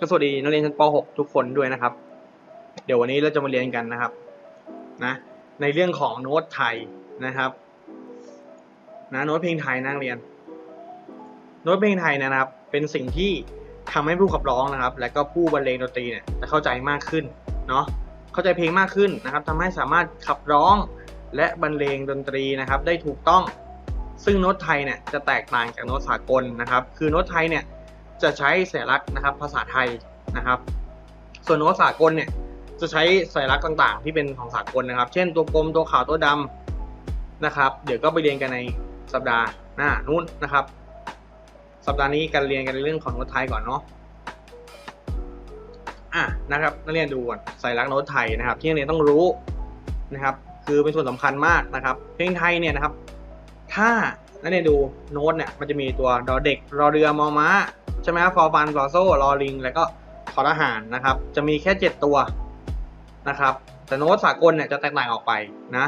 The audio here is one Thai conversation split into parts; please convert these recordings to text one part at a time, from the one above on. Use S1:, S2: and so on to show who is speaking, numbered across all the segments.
S1: ก็สวัสดีนักเรียนชั้นป .6 ทุกคนด้วยนะครับ เดี๋ยววันนี้เราจะมาเรียนกันนะครับนะในเรื่องของโน้ตไทยนะครับนะโน้ตเพลงไทยนักเรียน โน้ตเพลงไทยนะครับ เป็นสิ่งที่ทำให้ผู้ขับร้องนะครับ และก็ผู้บรรเลงดนตรีเนี่ยจะเข้าใจมากขึ้นเนาะเข้าใจเพลงมากขึ้นนะครับทำให้สามารถขับร้องและบรรเลงดนตรีนะครับ ได้ถูกต้องซึ่งโน้ตไทยเนี่ยจะแตกต่างจากโน้ตสากลนะครับ คือโน้ตไทยเนี่ย จะใช้สัญลักษณ์นะครับภาษาไทยนะครับ ส่วนโน้ตสากลเนี่ยจะใช้สัญลักษณ์ต่างๆ ที่เป็นของสากลนะครับ เช่นตัวกลมตัวขาวตัวดำนะครับ เดี๋ยวก็ไปเรียนกันในสัปดาห์หน้านู้นนะครับ สัปดาห์นี้การเรียนกันในเรื่องของโน้ตไทยก่อนเนาะอะนะครับนักเรียนดูก่อนสัญลักษณ์โน้ตไทยนะครับ ที่นักเรียนต้องรู้นะครับ คือเป็นส่วนสำคัญมากนะครับ เพลงไทยเนี่ยนะครับ ถ้านักเรียนดูโน้ตเนี่ยมันจะมีตัวดอเด็กรอเรือมอม้า ใช่ไหมครับฟอร์ฟันฟอโซ่รอลิง แล้วก็ทอทหารนะครับ จะมีแค่ 7 ตัวนะครับ แต่โน้ตสากลเนี่ยจะแตกต่างออกไปนะ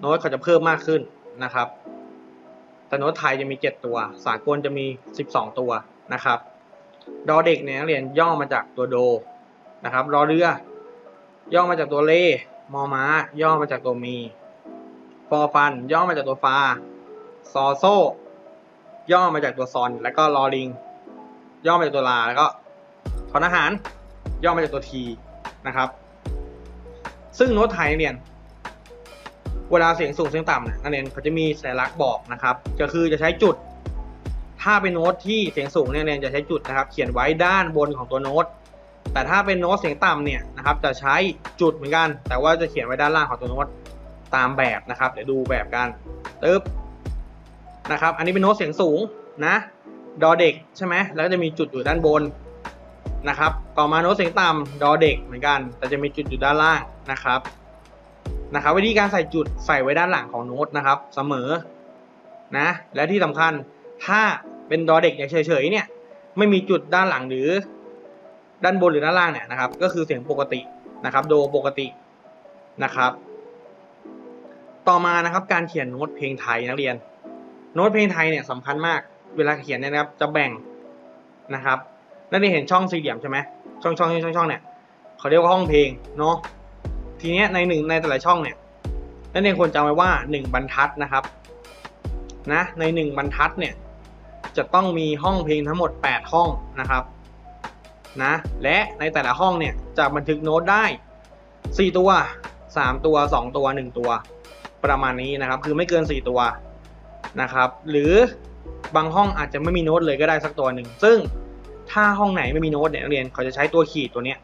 S1: โน้ตเขาจะเพิ่มมากขึ้นนะครับ แต่โน้ตไทยจะมี 7 ตัว สากลจะมี 12 ตัวนะครับ ดอเด็กเนี่ยนักเรียนย่อมาจากตัวโดนะครับรอเรือย่อมาจากตัวเลมอม้า ย่อมาจากตัวมีฟอฟัน ย่อมาจากตัวฟาซอโซย่อมาจากตัวซอน แล้วก็ลอลิง ย่อมาจากตัวลาแล้วก็ทอนอาหาร ย่อมาจากตัวทีนะครับ ซึ่งโน้ตไทยเรียน เวลาเสียงสูงเสียงต่ำเนี่ยนักเรียนเขาจะมีสัญลักษณ์บอกนะครับ ก็คือจะใช้จุด ถ้าเป็นโน้ตที่เสียงสูงเนี่ยนักเรียนจะใช้จุดนะครับ เขียนไว้ด้านบนของตัวโน้ตแต่ถ้าเป็นโน้ตเสียงต่ำเนี่ยนะครับจะใช้จุดเหมือนกัน แต่ว่าจะเขียนไว้ด้านล่างของตัวโน้ตตามแบบนะครับ เดี๋ยวดูแบบกันตึ๊บนะครับ อันนี้เป็นโน้ตเสียงสูงนะ ดอเด็กใช่ไหมแล้วก็จะมีจุดอยู่ด้านบนนะครับ ต่อมาโน้ตเสียงต่ำดอเด็กเหมือนกัน แต่จะมีจุดอยู่ด้านล่างนะครับนะครับ วิธีการใส่จุดใส่ไว้ด้านหลังของโน้ตนะครับ เสมอนะและที่สำคัญถ้าเป็นดอเด็กอย่างเฉยๆเนี่ยไม่มีจุดด้านหลังหรือ ด้านบนหรือด้านล่างเนี่ยนะครับ ก็คือเสียงปกตินะครับ โดปกตินะครับ ต่อมานะครับการเขียนโน้ตเพลงไทยนักเรียน โน้ตเพลงไทยเนี่ยสำคัญมาก เวลาเขียนเนี่ยนะครับ จะแบ่งนะครับนักเรียนเห็นช่องสี่เหลี่ยมใช่ไหมช่องช่องช่องช่องเนี่ยเขาเรียกว่าห้องเพลงเนาะทีเนี้ยในหนึ่งในแต่ละช่องเนี่ยนักเรียนควรจำไว้ว่าหนึ่งบรรทัดนะครับนะในหนึ่งบรรทัดเนี่ยจะต้องมีห้องเพลงทั้งหมด 8 ห้องนะครับนะและในแต่ละห้องเนี่ยจะบันทึกโน้ตได้ 4 ตัว 3 ตัว 2 ตัว 1 ตัว ประมาณนี้นะครับ คือไม่เกิน 4 ตัวนะครับ หรือ บางห้องอาจจะไม่มีโน้ตเลยก็ได้สักตัวหนึ่ง ซึ่งถ้าห้องไหนไม่มีโน้ตเนี่ยนักเรียนเขาจะใช้ตัวขีดตัวเนี้ย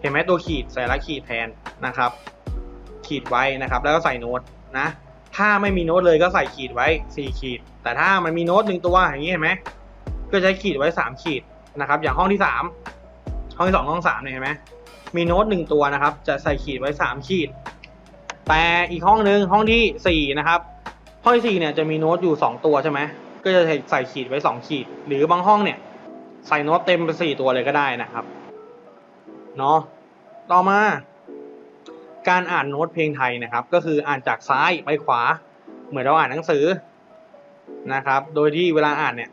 S1: เห็นไหมตัวขีดใส่ละขีดแทนนะครับ ขีดไว้นะครับ แล้วก็ใส่โน้ตนะ ถ้าไม่มีโน้ตเลยก็ใส่ขีดไว้ 4 ขีด แต่ถ้ามันมีโน้ตหนึ่งตัวอย่างนี้เห็นไหมก็ใช้ขีดไว้ 3 ขีดนะครับ อย่างห้องที่ 3 ห้องที่ 2 ห้อง3เนี่ยเห็นไหมมีโน้ตหนึ่งตัวนะครับ จะใส่ขีดไว้ 3 ขีด แต่อีกห้องหนึ่งห้องที่ 4 นะครับ ห้องที่4เนี่ยจะมีโน้ตอยู่ 2 ตัวใช่ไหม ก็จะใส่ขีดไว้ 2 ขีด หรือบางห้องเนี่ยใส่โน้ตเต็มไป4ตัวเลยก็ได้นะครับเนาะต่อมา การอ่านโน้ตเพลงไทยนะครับ ก็คืออ่านจากซ้ายไปขวา เหมือนเราอ่านหนังสือนะครับ โดยที่เวลาอ่านเนี่ย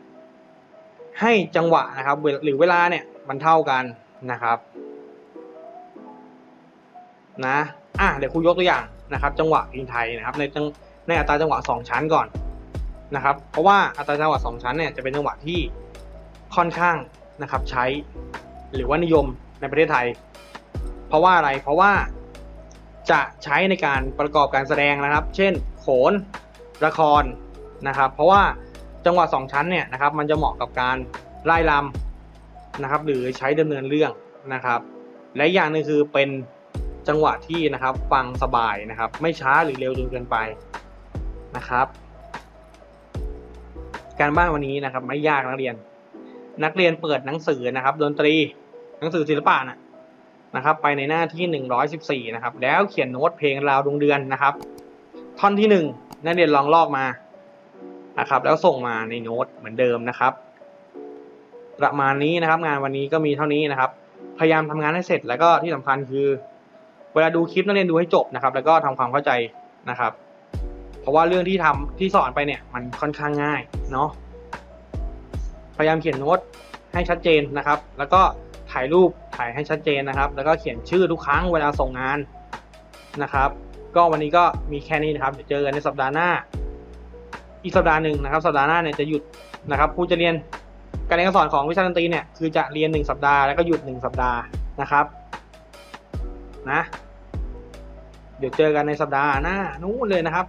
S1: ให้จังหวะนะครับหรือเวลาเนี่ยมันเท่ากันนะครับนะอะเดี๋ยวครูยกตัวอย่างนะครับ จังหวะเพลงไทยนะครับ ในในอัตราจังหวะ 2 ชั้นก่อน นะครับ เพราะว่าอัตราจังหวะ2ชั้นเนี่ยจะเป็นจังหวะที่ค่อนข้างนะครับใช้ หรือว่านิยมในประเทศไทย เพราะว่าอะไรเพราะว่าจะใช้ในการประกอบการแสดงนะครับ เช่น โขนละครนะครับ เพราะว่าจังหวะสองชั้นเนี่ยนะครับ มันจะเหมาะกับการไล่ลำนะครับ หรือใช้ดำเนินเรื่องนะครับ และอย่างหนึ่งคือเป็นจังหวะที่นะครับฟังสบายนะครับ ไม่ช้าหรือเร็วจนเกินไปนะครับ การบ้านวันนี้นะครับ ไม่ยากนักเรียน นักเรียนเปิดหนังสือนะครับ ดนตรีหนังสือศิลปะนะนะครับ ไปในหน้าที่ 114 นะครับ แล้วเขียนโน้ตเพลงราวดวงเดือนนะครับ ท่อนที่ 1 นักเรียนลองลอกมานะครับ แล้วส่งมาในโน้ตเหมือนเดิมนะครับ ประมาณนี้นะครับ งานวันนี้ก็มีเท่านี้นะครับ พยายามทำงานให้เสร็จแล้วก็ที่สำคัญคือ เวลาดูคลิปนักเรียนดูให้จบนะครับ แล้วก็ทำความเข้าใจนะครับ เพราะว่าเรื่องที่ทำที่สอนไปเนี่ยมันค่อนข้างง่ายเนาะพยายามเขียนโน้ตให้ชัดเจนนะครับ แล้วก็ถ่ายรูปถ่ายให้ชัดเจนนะครับ แล้วก็เขียนชื่อทุกครั้งเวลาส่งงานนะครับ ก็วันนี้ก็มีแค่นี้นะครับเดี๋ยวเจอกันในสัปดาห์หน้า อีกสัปดาห์หนึ่งนะครับ สัปดาห์หน้าเนี่ยจะหยุดนะครับครูจะเรียนการเรียนการสอนของวิชาดนตรีเนี่ยคือจะเรียนหนึ่งสัปดาห์แล้วก็หยุดหนึ่งสัปดาห์นะครับนะเดี๋ยวเจอกันในสัปดาห์หน้านู้นเลยนะครับ